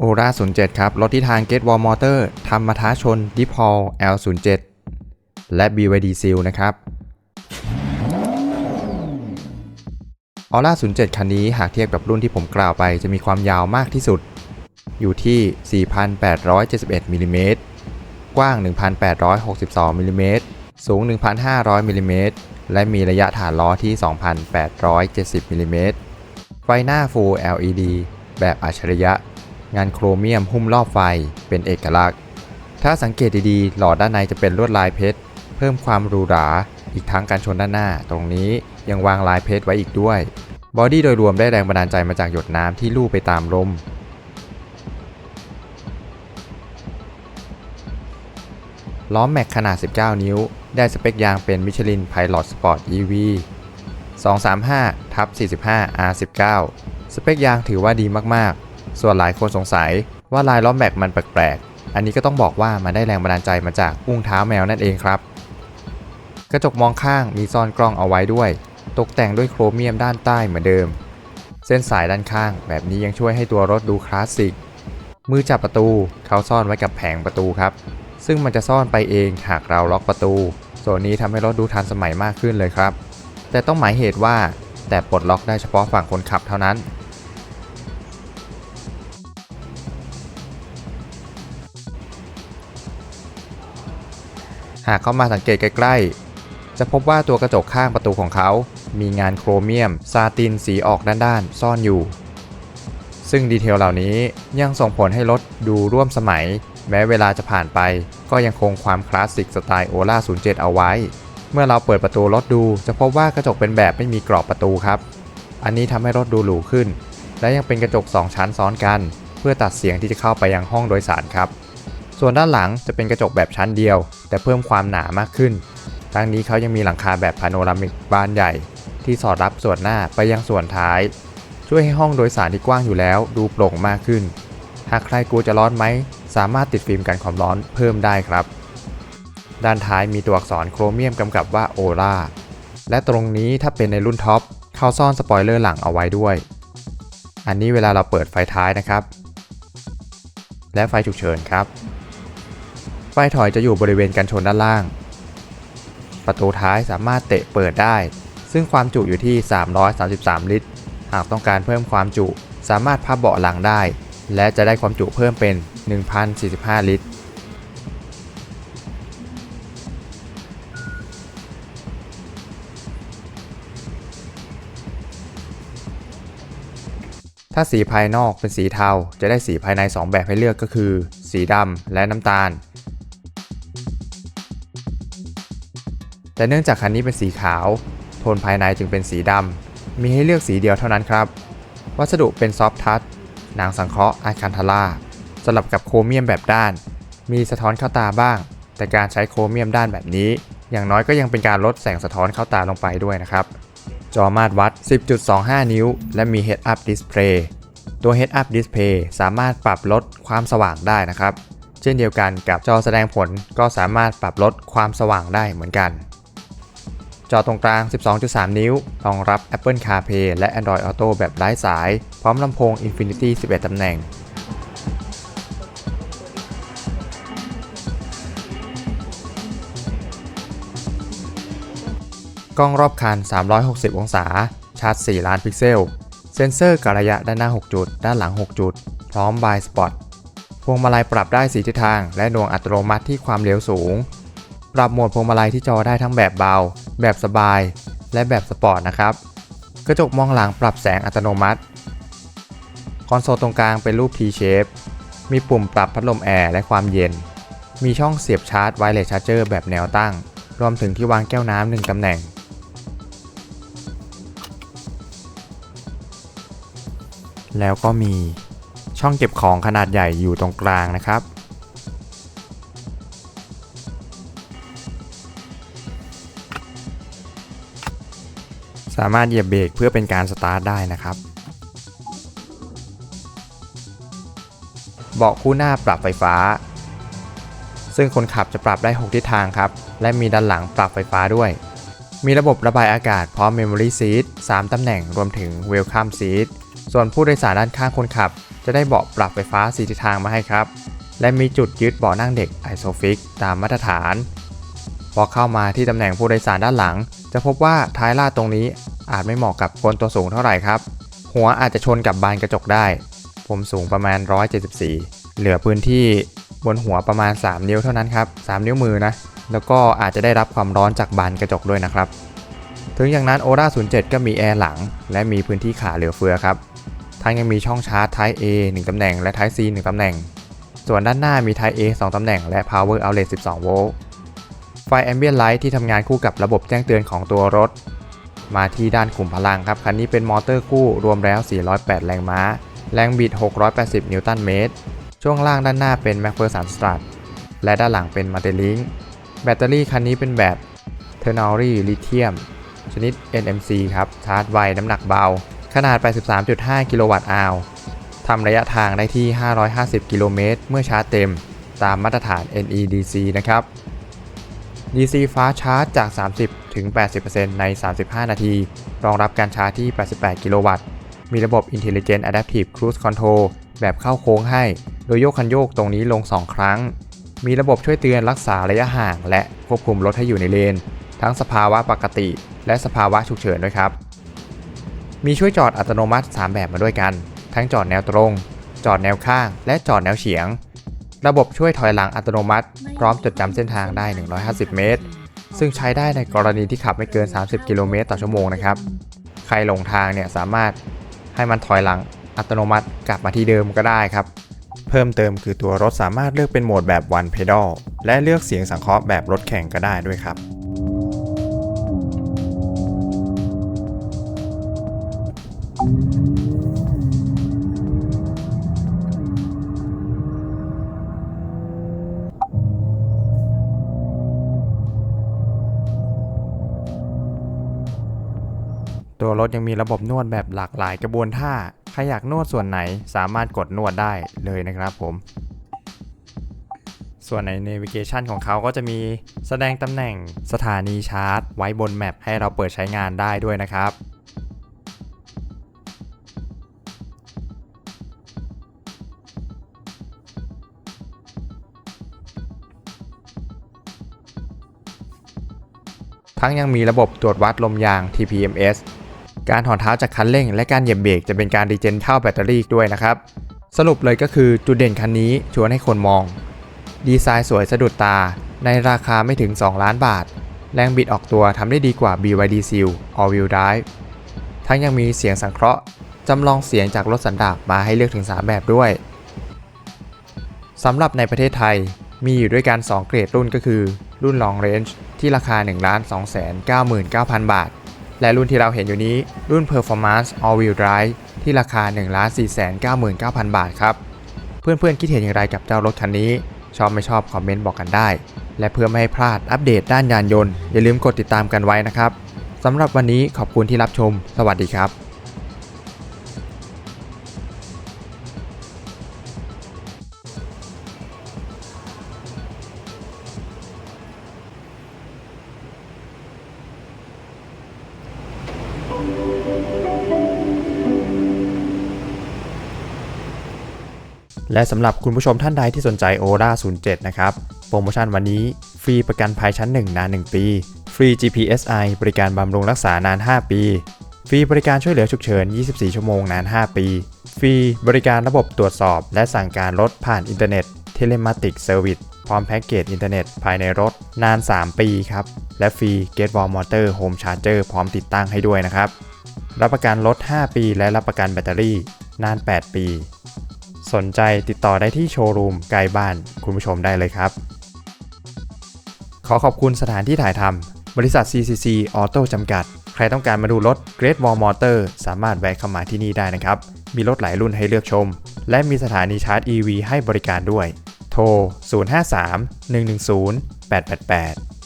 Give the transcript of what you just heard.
โอรา07 ครับ รถที่ทาง Get Wall Motor ทำมาท้าชน d e p a l L07 และ BYD Seal นะครับออร่า07 คันนี้หากเทียบกับรุ่นที่ผมกล่าวไปจะมีความยาวมากที่สุด อยู่ที่ 4,871มิลลิเมตรกว้าง 1,862มิลลิเมตรสูง 1,500มิลลิเมตรและมีระยะฐานล้อที่ 2,870มิลลิเมตรไฟหน้า Full LED แบบอัจฉริยะ งานโครเมียมหุ้มรอบไฟเป็นเอกลักษณ์ ถ้าสังเกตดีๆ หลอดด้านในจะเป็นลวดลายเพชร เพิ่มความหรูหรา อีกทั้งการชนด้านหน้า ตรงนี้ยังวางลายเพชรไว้อีกด้วย บอดี้โดยรวมได้แรงบันดาลใจมาจากหยดน้ำที่ลู่ไปตามลม ล้อแม็กขนาด 19 นิ้ว ได้สเปคยางเป็น Michelin Pilot Sport EV 235ทับ45 R19 สเปคยางถือว่าดีมากๆ ส่วนหลายคนสงสัยว่าลายล้อมแม็กมันแปลกๆ อันนี้ก็ต้องบอกว่ามันได้แรงบันดาลใจมาจากอุ้งเท้าแมวนั่นเองครับ กระจกมองข้างมีซ่อนกล้องเอาไว้ด้วย ตกแต่งด้วยโครเมียมด้านใต้เหมือนเดิม เส้นสายด้านข้าง แบบนี้ยังช่วยให้ตัวรถดูคลาสสิก มือจับประตูเขาซ่อนไว้กับแผงประตูครับ ซึ่งมันจะซ่อนไปเองหากเราล็อกประตู ส่วนนี้ทำให้รถดูทันสมัยมากขึ้นเลยครับ แต่ต้องหมายเหตุว่าแต่ปลดล็อกได้เฉพาะฝั่งคนขับเท่านั้น หากเข้ามาสังเกตใกล้ๆ จะพบว่าตัวกระจกข้างประตูของเขา มีงานโครเมียม ซาตินสีออกด้านๆ ซ่อนอยู่ ซึ่งดีเทลเหล่านี้ยังส่งผลให้รถดูร่วมสมัย แม้เวลาจะผ่านไปก็ยังคงความคลาสสิกสไตล์โอล่า07 เอาไว้ เมื่อเราเปิดประตูรถดูจะพบว่ากระจกเป็นแบบไม่มีกรอบประตูครับ อันนี้ทำให้รถดูหรูขึ้น และยังเป็นกระจก 2 ชั้นซ้อนกัน เพื่อตัดเสียงที่จะเข้าไปยังห้องโดยสารครับ ส่วนด้านหลังจะเป็นกระจกแบบชั้นเดียว แต่เพิ่มความหนามากขึ้น ทั้งนี้เขายังมีหลังคาแบบพาโนรามิกบานใหญ่ ที่สอดรับส่วนหน้าไปยังส่วนท้าย ช่วยให้ห้องโดยสารที่กว้างอยู่แล้วดูโปร่งมากขึ้น หากใครกลัวจะร้อนไหม สามารถติดฟิล์มกันความร้อนเพิ่มได้ครับ ด้านท้ายมีตัวอักษรโครเมียมกำกับว่าโอล่าและตรงนี้ถ้าเป็นในรุ่นท็อปเขาซ่อนสปอยเลอร์หลังเอาไว้ด้วย อันนี้เวลาเราเปิดไฟท้ายนะครับ และไฟฉุกเฉินครับ ไฟถอยจะอยู่บริเวณกันชนด้านล่าง ประตูท้ายสามารถเตะเปิดได้ ซึ่งความจุอยู่ที่ 333 ลิตร หากต้องการเพิ่มความจุสามารถพับเบาะหลังได้ และจะได้ความจุเพิ่มเป็น 1,045 ลิตรถ้าสีภายนอกเป็นสีเทาจะได้สีภายใน 2 แบบให้เลือกก็คือ สีดำและน้ำตาล แต่เนื่องจากคันนี้เป็นสีขาว โทนภายในจึงเป็นสีดำ มีให้เลือกสีเดียวเท่านั้นครับ วัสดุเป็นซอฟทัชหนังสังเคราะห์อาคันทาร่าสลับกับโครเมียมแบบด้าน มีสะท้อนเข้าตาบ้าง แต่การใช้โครเมียมด้านแบบนี้ อย่างน้อยก็ยังเป็นการลดแสงสะท้อนเข้าตาลงไปด้วยนะครับ จอมาตรวัด 10.25 นิ้ว และมี Head Up Display ตัว Head Up Display สามารถปรับลดความสว่างได้นะครับ เช่นเดียวกันกับจอแสดงผลก็สามารถปรับลดความสว่างได้เหมือนกัน จอตรงกลาง 12.3 นิ้ว รองรับ Apple CarPlay และ Android Auto แบบไร้สาย พร้อมลำโพง Infinity 11 ตำแหน่ง กล้องรอบคัน 360 องศา ชาร์จ 4 ล้านพิกเซล เซ็นเซอร์กะระยะด้านหน้า 6 จุด ด้านหลัง 6 จุด พร้อมบายสปอตพวงมาลัยปรับได้สีทิศทาง และหน่วงอัตโนมัติที่ความเร็วสูง ปรับโหมดพวงมาลัยที่จอได้ทั้งแบบเบา แบบสบาย และแบบสปอร์ตนะครับ กระจกมองหลังปรับแสงอัตโนมัติ คอนโซลตรงกลางเป็นรูป T-shape มีปุ่มปรับพัดลมแอร์และความเย็น มีช่องเสียบชาร์จไวเลสชาร์เจอร์แบบแนวตั้ง รวมถึงที่วางแก้วน้ำหนึ่งตำแหน่ง แล้วก็มีช่องเก็บของขนาดใหญ่อยู่ตรงกลางนะครับ สามารถเหยียบเบรกเพื่อเป็นการสตาร์ทได้นะครับ เบาะคู่หน้าปรับไฟฟ้า ซึ่งคนขับจะปรับได้ 6 ทิศทางครับ และมีด้านหลังปรับไฟฟ้าด้วย มีระบบระบายอากาศพร้อม Memory Seat 3ตำแหน่งรวมถึง Welcome Seat ส่วนผู้โดยสารด้านข้างคนขับ จะได้เบาะปรับไฟฟ้าสีทิศทางมาให้ครับ และมีจุดยึดเบาะนั่งเด็กไอโซฟิกตามมาตรฐาน พอเข้ามาที่ตำแหน่งผู้โดยสารด้านหลัง จะพบว่าท้ายลาดตรงนี้อาจไม่เหมาะกับคนตัวสูงเท่าไหร่ครับ หัวอาจจะชนกับบานกระจกได้ ผมสูงประมาณ 174 เหลือพื้นที่บนหัวประมาณ 3 นิ้วเท่านั้นครับ 3 นิ้วมือนะ แล้วก็อาจจะได้รับความร้อนจากบานกระจกด้วยนะครับ ถึงอย่างนั้น o อ a 07 ก็มีแอร์หลัง และมีพื้นที่ขาเหลือเฟือครับ ทั้งยังมีช่องชาร์จ Type A 1ตำแหน่งและ Type C 1ตำแหน่ง ส่วนด้านหน้ามี Type A 2ตำแหน่งและ Power Outlet 12 โวลต์ ไฟ Ambient Light ที่ทำงานคู่กับระบบแจ้งเตือนของตัวรถ มาที่ด้านขุมพลังครับ คันนี้เป็นมอเตอร์คู่รวมแล้ว 408 แรงม้า แรงบิด 680 นิวตันเมตร ช่วงล่างด้านหน้าเป็น m a c p h e r s o n Strut และด้านหลังเป็น m a t e l i n k แบตเตอรี่คันนี้เป็นแบบ t e r n a r y Lithium ชนิด NMC ครับ ชาร์จไว น้ำหนักเบา ขนาด 83.5 กิโลวัตต์อาวทำระยะทางได้ที่ 550 กิโลเมตร เมื่อชาร์จเต็ม ตามมาตรฐาน NEDC นะครับ DC Fast Charge จาก 30 ถึง 80%ใน 35 นาที รองรับการชาร์จที่ 88 กิโลวัตต์ มีระบบ Intelligent Adaptive Cruise Control แบบเข้าโค้งให้ โดยโยกคันโยกตรงนี้ลง 2 ครั้ง มีระบบช่วยเตือนรักษาระยะห่าง และควบคุมรถให้อยู่ในเลน ทั้งสภาวะปกติ และสภาวะฉุกเฉินด้วยครับ มีช่วยจอดอัตโนมัติ 3 แบบมาด้วยกัน ทั้งจอดแนวตรง จอดแนวข้าง และจอดแนวเฉียง ระบบช่วยถอยหลังอัตโนมัติ พร้อมจดจำเส้นทางได้ 150 เมตร ซึ่งใช้ได้ในกรณีที่ขับไม่เกิน 30 กิโลเมตรต่อชั่วโมงนะครับ ใครหลงทางเนี่ยสามารถให้มันถอยหลังอัตโนมัติกลับมาที่เดิมก็ได้ครับ เพิ่มเติมคือตัวรถสามารถเลือกเป็นโหมดแบบ one pedal และเลือกเสียงสังเคราะห์แบบรถแข่งก็ได้ด้วยครับ ตัวรถยังมีระบบนวดแบบหลากหลายกระบวนท่า ใครอยากนวดส่วนไหนสามารถกดนวดได้เลยนะครับผม ส่วนใน Navigation ของเขาก็จะมีแสดงตำแหน่งสถานีชาร์จ ไว้บนแมปให้เราเปิดใช้งานได้ด้วยนะครับทั้งยังมีระบบตรวจวัดลมยาง TPMS การถอนเท้าจากคันเร่ง และการเหยียบเบรกจะเป็นการดีเจนเข้าแบตเตอรี่ด้วยนะครับ สรุปเลยก็คือจุดเด่นคันนี้ชวนให้คนมอง ดีไซน์สวยสะดุดตา ในราคาไม่ถึง 2 ล้านบาท แรงบิดออกตัวทำได้ดีกว่า BYD Seal All Wheel Drive ทั้งยังมีเสียงสังเคราะห์จำลองเสียงจากรถสันดาปมาให้เลือกถึง 3 แบบด้วยสำหรับในประเทศไทยมีอยู่ด้วยกัน 2 เกรดรุ่นก็คือ รุ่น Long Range ที่ราคา 1 2 9 9 9 0 0 บาท และรุ่นที่เราเห็นอยู่นี้รุ่น Performance All Wheel Drive ที่ราคา 1 4 9 9 0 0 0 บาทครับ เพื่อนๆคิดเห็นอย่างไรกับเจ้ารถคันนี้ ชอบไม่ชอบคอมเมนต์บอกกันได้ และเพื่อไม่ให้พลาดอัปเดตด้านยานยนต์อย่าลืมกดติดตามกันไว้นะครับสำหรับวันนี้ขอบคุณที่รับชม สวัสดีครับ และสำหรับคุณผู้ชมท่านใดที่สนใจ Oda 07 นะครับ โปรโมชั่นวันนี้ ฟรีประกันภัยชั้น 1 นาน 1 ปี ฟรี GPSI บริการบำรุงรักษานาน 5 ปี ฟรีบริการช่วยเหลือฉุกเฉิน 24 ชั่วโมงนาน 5 ปี ฟรีบริการระบบตรวจสอบ และสั่งการรถผ่านอินเทอร์เน็ต Telematic Service พร้อมแพ็กเกจอินเทอร์เน็ตภายในรถนาน 3 ปีครับ และฟรี Gate Wall Motor Home Charger พร้อมติดตั้งให้ด้วยนะครับ รับประกันรถ 5 ปี และรับประกันแบตเตอรี่นาน 8 ปี สนใจติดต่อได้ที่โชว์รูมใกล้บ้านคุณผู้ชมได้เลยครับ ขอขอบคุณสถานที่ถ่ายทำบริษัท CCC Auto จำกัด ใครต้องการมาดูรถ Great Wall Motor สามารถแวะเข้ามาที่นี่ได้นะครับ มีรถหลายรุ่นให้เลือกชม และมีสถานีชาร์จ EV ให้บริการด้วย โทร 053 110 888